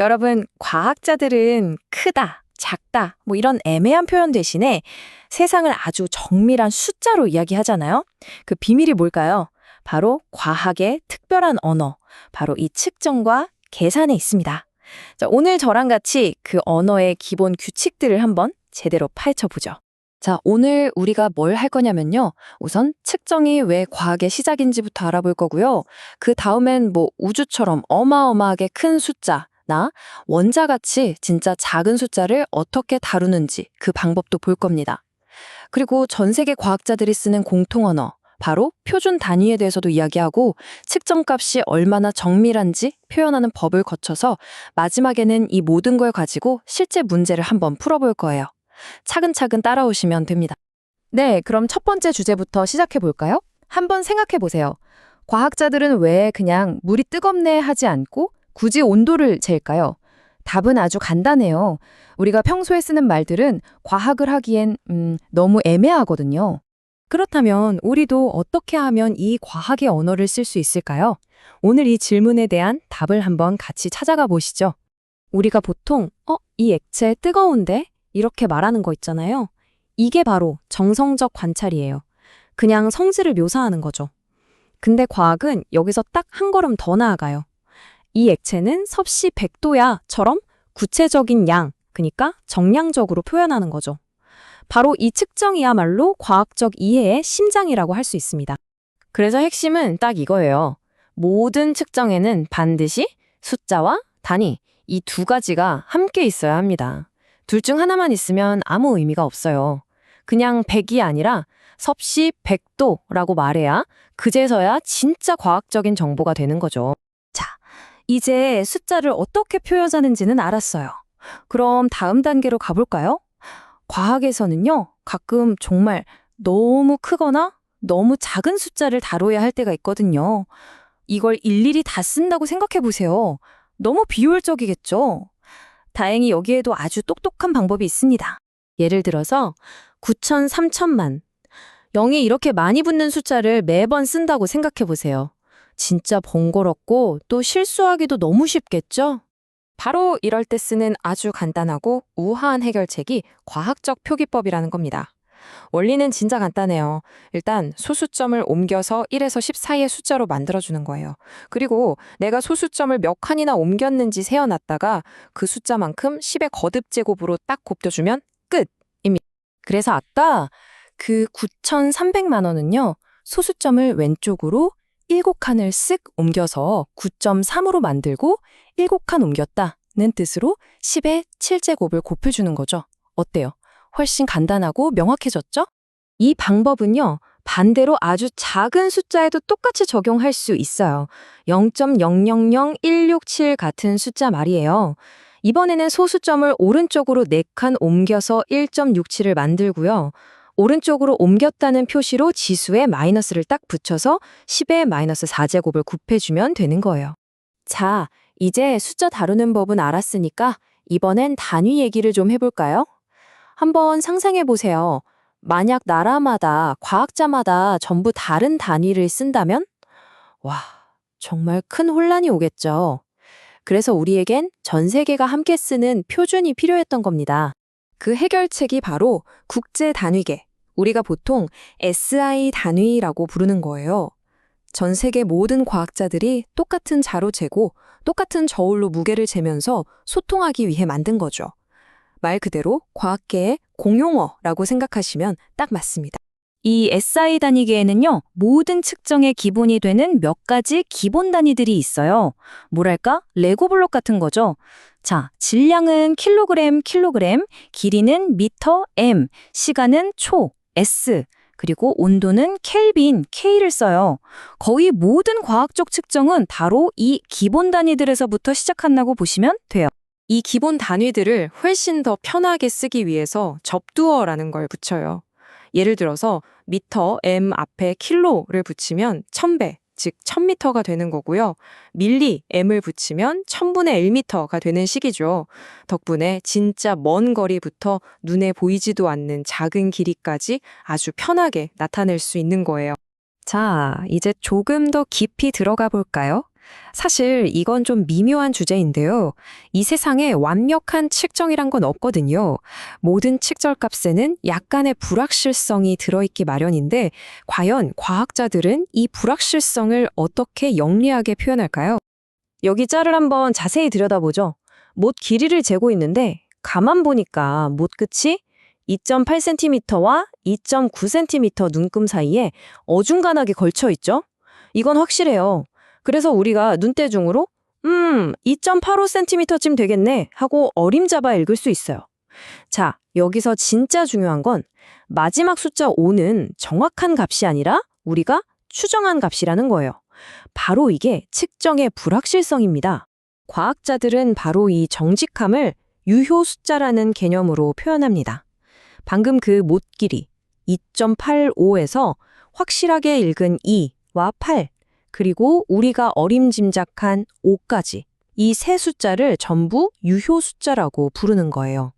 여러분, 과학자들은 크다, 작다, 뭐 이런 애매한 표현 대신에 세상을 아주 정밀한 숫자로 이야기하잖아요. 그 비밀이 뭘까요? 바로 과학의 특별한 언어, 바로 이 측정과 계산에 있습니다. 자, 오늘 저랑 같이 그 언어의 기본 규칙들을 한번 제대로 파헤쳐 보죠. 자, 오늘 우리가 뭘 할 거냐면요. 우선 측정이 왜 과학의 시작인지부터 알아볼 거고요. 그 다음엔 뭐 우주처럼 어마어마하게 큰 숫자, 나 원자같이 진짜 작은 숫자를 어떻게 다루는지 그 방법도 볼 겁니다. 그리고 전 세계 과학자들이 쓰는 공통 언어, 바로 표준 단위에 대해서도 이야기하고 측정값이 얼마나 정밀한지 표현하는 법을 거쳐서 마지막에는 이 모든 걸 가지고 실제 문제를 한번 풀어볼 거예요. 차근차근 따라오시면 됩니다. 네, 그럼 첫 번째 주제부터 시작해 볼까요? 한번 생각해 보세요. 과학자들은 왜 그냥 물이 뜨겁네 하지 않고 굳이 온도를 잴까요? 답은 아주 간단해요. 우리가 평소에 쓰는 말들은 과학을 하기엔 음, 너무 애매하거든요. 그렇다면 우리도 어떻게 하면 이 과학의 언어를 쓸 수 있을까요? 오늘 이 질문에 대한 답을 한번 같이 찾아가 보시죠. 우리가 보통 어, 이 액체 뜨거운데? 이렇게 말하는 거 있잖아요. 이게 바로 정성적 관찰이에요. 그냥 성질을 묘사하는 거죠. 근데 과학은 여기서 딱 한 걸음 더 나아가요. 이 액체는 섭씨 100도야처럼 구체적인 양, 그러니까 정량적으로 표현하는 거죠. 바로 이 측정이야말로 과학적 이해의 심장이라고 할 수 있습니다. 그래서 핵심은 딱 이거예요. 모든 측정에는 반드시 숫자와 단위, 이 두 가지가 함께 있어야 합니다. 둘 중 하나만 있으면 아무 의미가 없어요. 그냥 100이 아니라 섭씨 100도라고 말해야 그제서야 진짜 과학적인 정보가 되는 거죠. 자, 이제 숫자를 어떻게 표현하는지는 알았어요. 그럼 다음 단계로 가볼까요? 과학에서는요, 가끔 정말 너무 크거나 너무 작은 숫자를 다뤄야 할 때가 있거든요. 이걸 일일이 다 쓴다고 생각해 보세요. 너무 비효율적이겠죠? 다행히 여기에도 아주 똑똑한 방법이 있습니다. 예를 들어서 9천, 3천만. 0이 이렇게 많이 붙는 숫자를 매번 쓴다고 생각해 보세요. 진짜 번거롭고 또 실수하기도 너무 쉽겠죠? 바로 이럴 때 쓰는 아주 간단하고 우아한 해결책이 과학적 표기법이라는 겁니다. 원리는 진짜 간단해요. 일단 소수점을 옮겨서 1에서 10 사이의 숫자로 만들어주는 거예요. 그리고 내가 소수점을 몇 칸이나 옮겼는지 세어놨다가 그 숫자만큼 10의 거듭 제곱으로 딱 곱겨주면 끝입니다. 그래서 아까 그 9,300만 원은요. 소수점을 왼쪽으로 7칸을 쓱 옮겨서 9.3으로 만들고 7칸 옮겼다는 뜻으로 10의 7제곱을 곱해주는 거죠. 어때요? 훨씬 간단하고 명확해졌죠? 이 방법은요, 반대로 아주 작은 숫자에도 똑같이 적용할 수 있어요. 0.000167 같은 숫자 말이에요. 이번에는 소수점을 오른쪽으로 4칸 옮겨서 1.67을 만들고요. 오른쪽으로 옮겼다는 표시로 지수에 마이너스를 딱 붙여서 10의 마이너스 4제곱을 곱해주면 되는 거예요. 자, 이제 숫자 다루는 법은 알았으니까 이번엔 단위 얘기를 좀 해볼까요? 한번 상상해 보세요. 만약 나라마다, 과학자마다 전부 다른 단위를 쓴다면? 와, 정말 큰 혼란이 오겠죠. 그래서 우리에겐 전 세계가 함께 쓰는 표준이 필요했던 겁니다. 그 해결책이 바로 국제 단위계, 우리가 보통 SI 단위라고 부르는 거예요. 전 세계 모든 과학자들이 똑같은 자로 재고 똑같은 저울로 무게를 재면서 소통하기 위해 만든 거죠. 말 그대로 과학계의 공용어라고 생각하시면 딱 맞습니다. 이 SI 단위계에는요, 모든 측정의 기본이 되는 몇 가지 기본 단위들이 있어요. 뭐랄까? 레고 블록 같은 거죠. 자, 질량은 킬로그램, 킬로그램, 길이는 미터, m, 시간은 초, s, 그리고 온도는 켈빈, K를 써요. 거의 모든 과학적 측정은 바로 이 기본 단위들에서부터 시작한다고 보시면 돼요. 이 기본 단위들을 훨씬 더 편하게 쓰기 위해서 접두어라는 걸 붙여요. 예를 들어서 미터, m 앞에 킬로를 붙이면 1000배, 즉 1000m가 되는 거고요. 밀리, m을 붙이면 1000분의 1m가 되는 식이죠. 덕분에 진짜 먼 거리부터 눈에 보이지도 않는 작은 길이까지 아주 편하게 나타낼 수 있는 거예요. 자, 이제 조금 더 깊이 들어가 볼까요? 사실 이건 좀 미묘한 주제인데요. 이 세상에 완벽한 측정이란 건 없거든요. 모든 측정값에는 약간의 불확실성이 들어있기 마련인데, 과연 과학자들은 이 불확실성을 어떻게 영리하게 표현할까요? 여기 짤을 한번 자세히 들여다보죠. 못 길이를 재고 있는데, 가만 보니까 못 끝이 2.8cm와 2.9cm 눈금 사이에 어중간하게 걸쳐 있죠? 이건 확실해요. 그래서 우리가 눈대중으로 음, 2.85cm쯤 되겠네 하고 어림잡아 읽을 수 있어요. 자, 여기서 진짜 중요한 건 마지막 숫자 5는 정확한 값이 아니라 우리가 추정한 값이라는 거예요. 바로 이게 측정의 불확실성입니다. 과학자들은 바로 이 정직함을 유효 숫자라는 개념으로 표현합니다. 방금 그 못 길이 2.85에서 확실하게 읽은 2와 8, 그리고 우리가 어림짐작한 5까지 이 세 숫자를 전부 유효 숫자라고 부르는 거예요.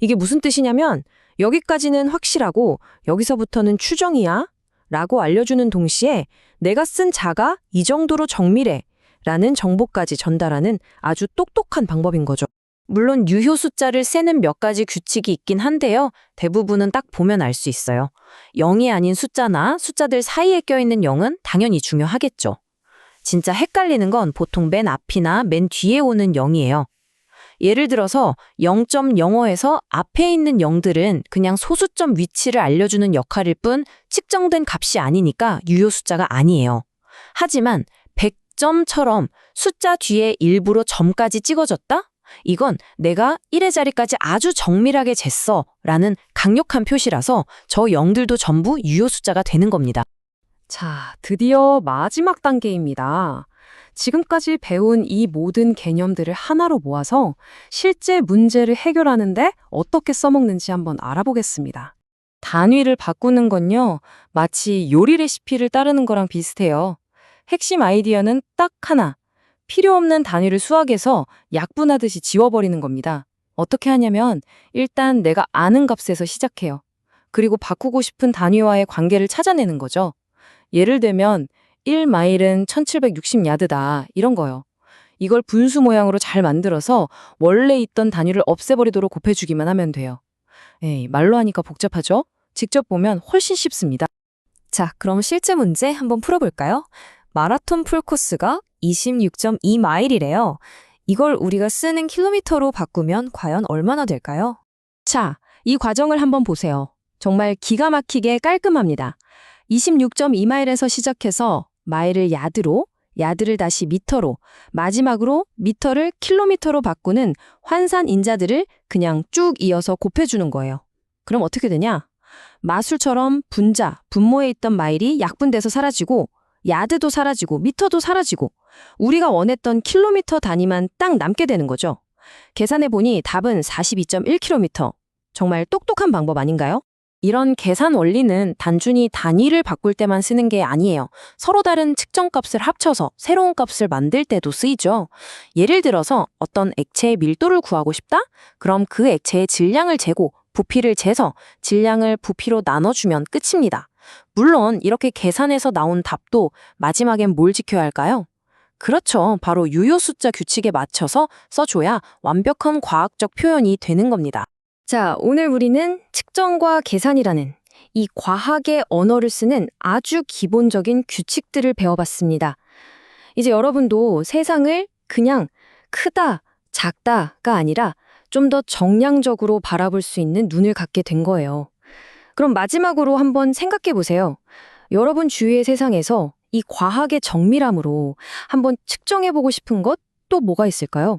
이게 무슨 뜻이냐면 여기까지는 확실하고 여기서부터는 추정이야 라고 알려주는 동시에 내가 쓴 자가 이 정도로 정밀해 라는 정보까지 전달하는 아주 똑똑한 방법인 거죠. 물론 유효 숫자를 세는 몇 가지 규칙이 있긴 한데요. 대부분은 딱 보면 알 수 있어요. 0이 아닌 숫자나 숫자들 사이에 껴있는 0은 당연히 중요하겠죠. 진짜 헷갈리는 건 보통 맨 앞이나 맨 뒤에 오는 0이에요. 예를 들어서 0.05에서 앞에 있는 0들은 그냥 소수점 위치를 알려주는 역할일 뿐 측정된 값이 아니니까 유효 숫자가 아니에요. 하지만 100점처럼 숫자 뒤에 일부러 점까지 찍어졌다? 이건 내가 1의 자리까지 아주 정밀하게 쟀어 라는 강력한 표시라서 저 0들도 전부 유효 숫자가 되는 겁니다. 자, 드디어 마지막 단계입니다. 지금까지 배운 이 모든 개념들을 하나로 모아서 실제 문제를 해결하는데 어떻게 써먹는지 한번 알아보겠습니다. 단위를 바꾸는 건요, 마치 요리 레시피를 따르는 거랑 비슷해요. 핵심 아이디어는 딱 하나. 필요 없는 단위를 수학해서 약분하듯이 지워버리는 겁니다. 어떻게 하냐면 일단 내가 아는 값에서 시작해요. 그리고 바꾸고 싶은 단위와의 관계를 찾아내는 거죠. 예를 들면 1마일은 1760야드다 이런 거요. 이걸 분수 모양으로 잘 만들어서 원래 있던 단위를 없애버리도록 곱해주기만 하면 돼요. 에이, 말로 하니까 복잡하죠? 직접 보면 훨씬 쉽습니다. 자, 그럼 실제 문제 한번 풀어볼까요? 마라톤 풀코스가 26.2마일이래요. 이걸 우리가 쓰는 킬로미터로 바꾸면 과연 얼마나 될까요? 자, 이 과정을 한번 보세요. 정말 기가 막히게 깔끔합니다. 26.2마일에서 시작해서 마일을 야드로, 야드를 다시 미터로, 마지막으로 미터를 킬로미터로 바꾸는 환산 인자들을 그냥 쭉 이어서 곱해주는 거예요. 그럼 어떻게 되냐? 마술처럼 분자, 분모에 있던 마일이 약분돼서 사라지고, 야드도 사라지고, 미터도 사라지고, 우리가 원했던 킬로미터 단위만 딱 남게 되는 거죠. 계산해보니 답은 42.1km. 정말 똑똑한 방법 아닌가요? 이런 계산 원리는 단순히 단위를 바꿀 때만 쓰는 게 아니에요. 서로 다른 측정값을 합쳐서 새로운 값을 만들 때도 쓰이죠. 예를 들어서 어떤 액체의 밀도를 구하고 싶다? 그럼 그 액체의 질량을 재고 부피를 재서 질량을 부피로 나눠주면 끝입니다. 물론 이렇게 계산해서 나온 답도 마지막엔 뭘 지켜야 할까요? 그렇죠. 바로 유효 숫자 규칙에 맞춰서 써줘야 완벽한 과학적 표현이 되는 겁니다. 자, 오늘 우리는 측정과 계산이라는 이 과학의 언어를 쓰는 아주 기본적인 규칙들을 배워봤습니다. 이제 여러분도 세상을 그냥 크다, 작다가 아니라 좀 더 정량적으로 바라볼 수 있는 눈을 갖게 된 거예요. 그럼 마지막으로 한번 생각해 보세요. 여러분 주위의 세상에서 이 과학의 정밀함으로 한번 측정해 보고 싶은 것 또 뭐가 있을까요?